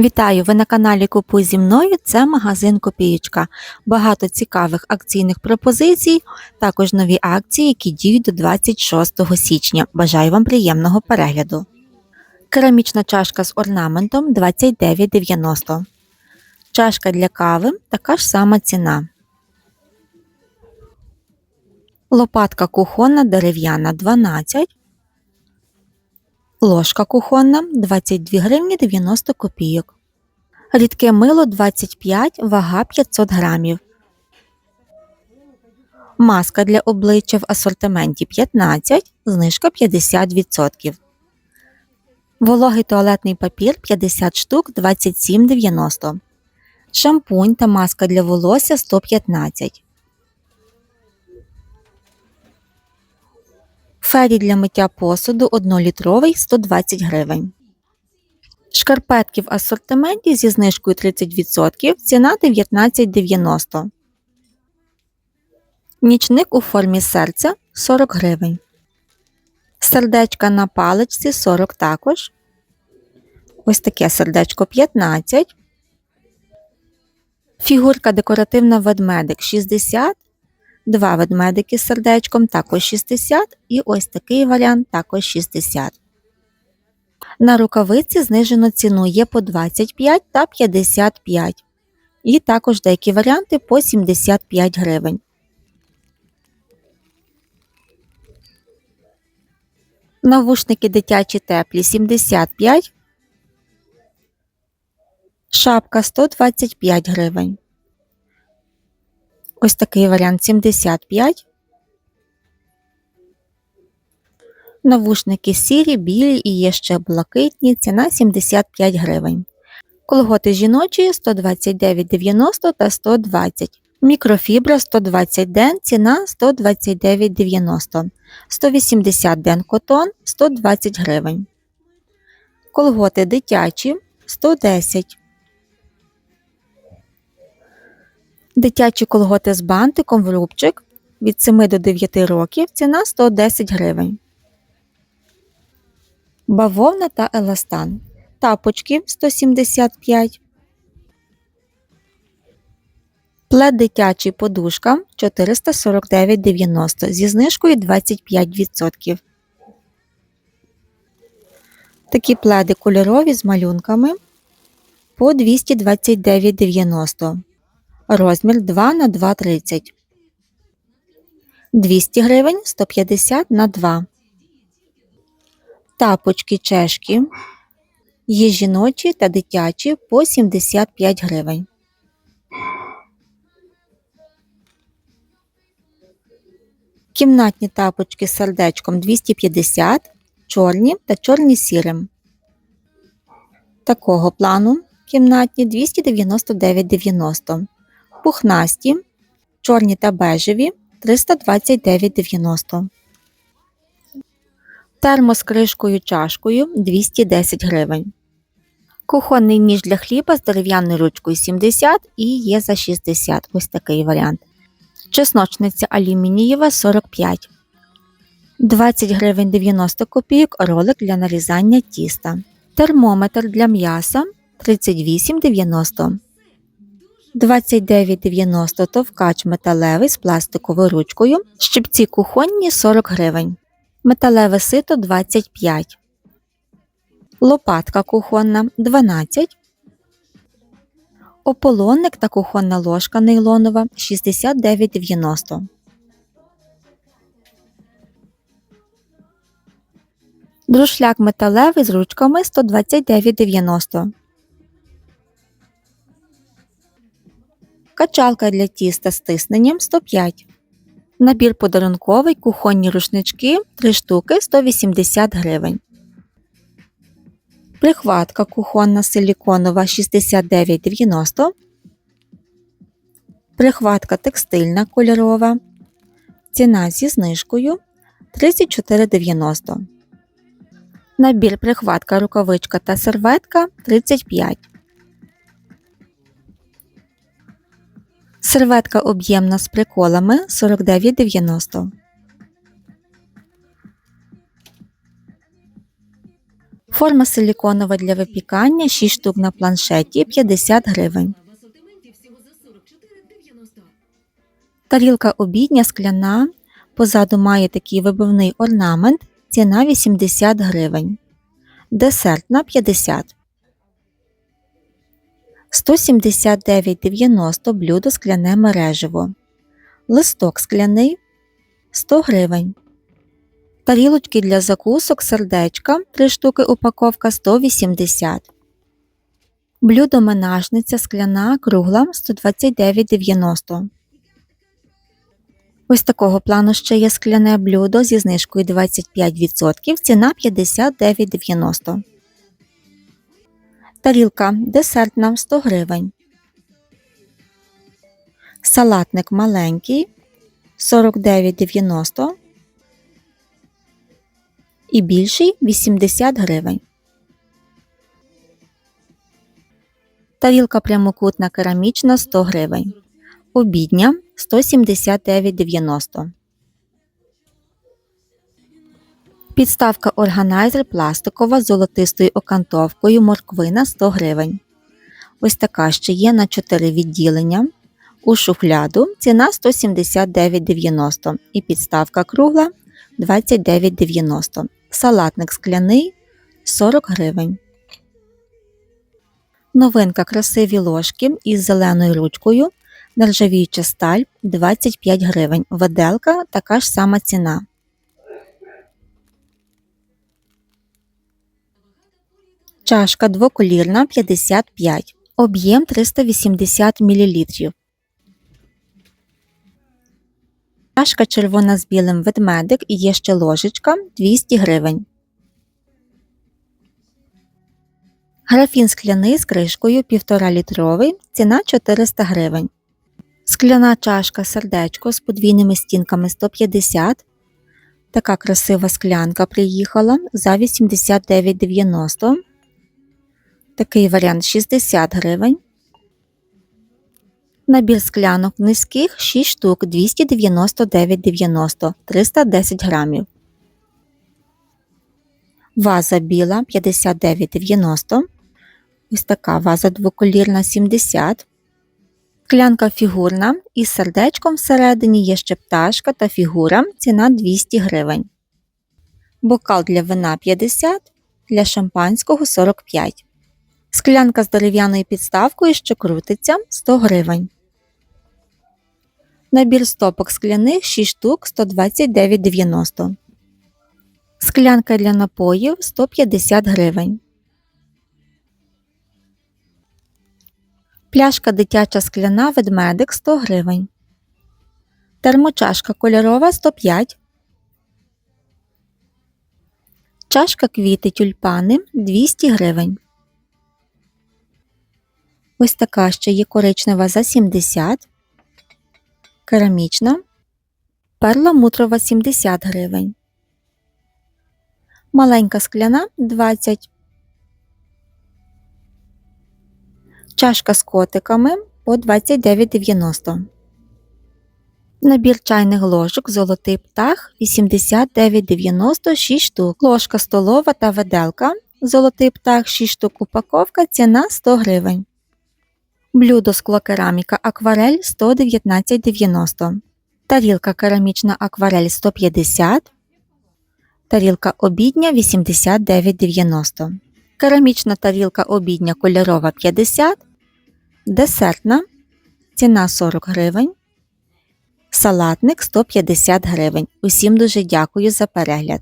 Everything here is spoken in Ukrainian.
Вітаю! Ви на каналі Купуй зі мною. Це магазин Копієчка. Багато цікавих акційних пропозицій, також нові акції, які діють до 26 січня. Бажаю вам приємного перегляду. Керамічна чашка з орнаментом 29,90. Чашка для кави така ж сама ціна. Лопатка кухонна дерев'яна 12. Ложка кухонна 22 гривні 90 копійок. Рідке мило 25, вага 500 грамів. Маска для обличчя в асортименті 15, знижка 50%. Вологий туалетний папір 50 штук 27,90. Шампунь та маска для волосся 115. Фері для миття посуду 1-літровий 120 гривень. Шкарпетки в асортименті зі знижкою 30%, ціна 19,90. Нічник у формі серця 40 гривень. Сердечка на паличці 40 також. Ось таке сердечко 15. Фігурка декоративна ведмедик 60. Два ведмедики з сердечком також 60 і ось такий варіант також 60. На рукавиці знижено ціну є по 25 та 55. І також деякі варіанти по 75 гривень. Навушники дитячі теплі 75. Шапка 125 гривень. Ось такий варіант 75. Навушники сірі, білі і є ще блакитні. Ціна 75 гривень. Колготи жіночі 129,90 та 120. Мікрофібра 120 ден, ціна 129,90. 180 ден котон 120 гривень. Колготи дитячі 110. Дитячі колготи з бантиком в рубчик від 7 до 9 років ціна 110 гривень. Бавовна та еластан. Тапочки 175. Плед дитячий подушка 449,90 зі знижкою 25%. Такі пледи кольорові з малюнками по 229,90. Розмір 2 на 2,30. 200 гривень 150 на 2. Тапочки чешки. Є жіночі та дитячі по 75 гривень. Кімнатні тапочки з сердечком 250, чорні та чорні сірим. Такого плану кімнатні 299,90. Пухнасті, чорні та бежеві 329,90. Термос з кришкою чашкою 210 гривень. Кухонний ніж для хліба з дерев'яною ручкою 70 і є за 60. Ось такий варіант. Чесночниця алюмінієва 45. 20 гривень 90 копійок ролик для нарізання тіста. Термометр для м'яса 38,90. 29,90 товкач металевий з пластиковою ручкою. Щипці кухонні 40 гривень. Металеве сито 25. Лопатка кухонна 12. Ополонник та кухонна ложка нейлонова 69,90. Друшляк металевий з ручками 129,90. Качалка для тіста з тисненням 105. Набір подарунковий, кухонні рушнички 3 штуки 180 гривень. Прихватка кухонна силіконова 69,90. Прихватка текстильна кольорова. Ціна зі знижкою 34,90. Набір прихватка рукавичка та серветка 35. Серветка об'ємна з приколами 49,90. Форма силіконова для випікання 6 штук на планшеті 50 гривень. В всього за 44,90. Тарілка обідня скляна. Позаду має такий вибивний орнамент. Ціна 80 гривень. Десертна 50. 179,90 блюдо скляне мережево. Листок скляний 100 гривень. Тарілочки для закусок сердечка 3 штуки упаковка 180. Блюдо менажниця скляна кругла 129,90. Ось такого плану ще є скляне блюдо зі знижкою 25%, ціна 59,90. Тарілка десертна 100 гривень. Салатник маленький 49,90 і більший 80 гривень. Тарілка прямокутна керамічна 100 гривень. Обідня 179,90. Підставка органайзер пластикова з золотистою окантовкою морквина 100 гривень. Ось така ще є на 4 відділення. У шухляду ціна 179,90 і підставка кругла 29,90. Салатник скляний 40 гривень. Новинка красиві ложки із зеленою ручкою. Нержавіюча сталь 25 гривень. Виделка така ж сама ціна. Чашка двоколірна 55. Об'єм 380 мл. Чашка червона з білим ведмедик і є ще ложечка 200 гривень. Графін скляний з кришкою 1,5 літровий, ціна 400 гривень. Скляна чашка сердечко з подвійними стінками 150. Така красива склянка приїхала за 89,90. Такий варіант 60 гривень. Набір склянок низьких 6 штук 299,90 310 грамів. Ваза біла 59,90. Ось така ваза двоколірна 70. Склянка фігурна із сердечком всередині є ще пташка та фігура. Ціна 200 гривень. Бокал для вина 50, для шампанського 45. Склянка з дерев'яною підставкою, що крутиться 100 гривень. Набір стопок скляних 6 штук 129,90. Склянка для напоїв 150 гривень. Пляшка дитяча скляна ведмедик 100 гривень. Термочашка кольорова 105. Чашка квіти тюльпани 200 гривень. Ось така ще є коричнева за 70. Керамічна. Перламутрова 70 гривень. Маленька скляна 20. Чашка з котиками по 29,90. Набір чайних ложок Золотий птах 89,90 6 штук. Ложка столова та виделка. Золотий птах 6 штук упаковка. Ціна 100 гривень. Блюдо склокераміка акварель 119,90. Тарілка керамічна акварель 150. Тарілка обідня 89,90. Керамічна тарілка обідня кольорова 50. Десертна. Ціна 40 гривень. Салатник 150 гривень. Усім дуже дякую за перегляд.